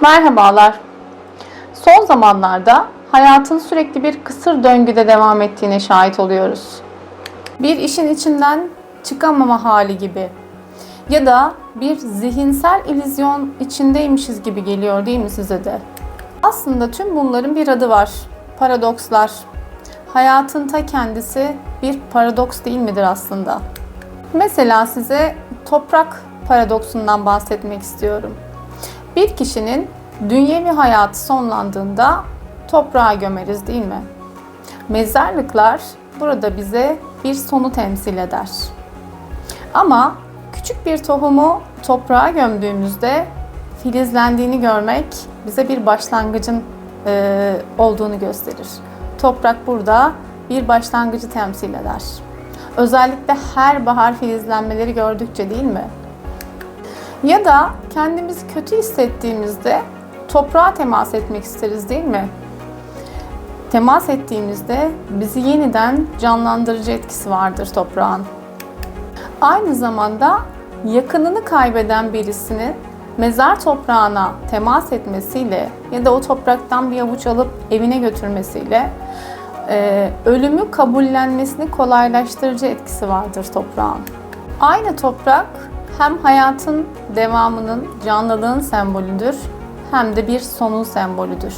Merhabalar. Son zamanlarda hayatın sürekli bir kısır döngüde devam ettiğine şahit oluyoruz. Bir işin içinden çıkamama hali gibi ya da bir zihinsel illüzyon içindeymişiz gibi geliyor değil mi size de? Aslında tüm bunların bir adı var. Paradokslar. Hayatın ta kendisi bir paradoks değil midir aslında? Mesela size toprak paradoksundan bahsetmek istiyorum. Bir kişinin dünyevi hayatı sonlandığında toprağa gömeriz değil mi? Mezarlıklar burada bize bir sonu temsil eder. Ama küçük bir tohumu toprağa gömdüğümüzde filizlendiğini görmek bize bir başlangıcın e, olduğunu gösterir. Toprak burada bir başlangıcı temsil eder. Özellikle her bahar filizlenmeleri gördükçe değil mi? Ya da kendimizi kötü hissettiğimizde toprağa temas etmek isteriz değil mi? Temas ettiğimizde bizi yeniden canlandırıcı etkisi vardır toprağın. Aynı zamanda yakınını kaybeden birisinin mezar toprağına temas etmesiyle ya da o topraktan bir avuç alıp evine götürmesiyle e, ölümü kabullenmesini kolaylaştırıcı etkisi vardır toprağın. Aynı toprak hem hayatın devamının, canlılığın sembolüdür hem de bir sonun sembolüdür.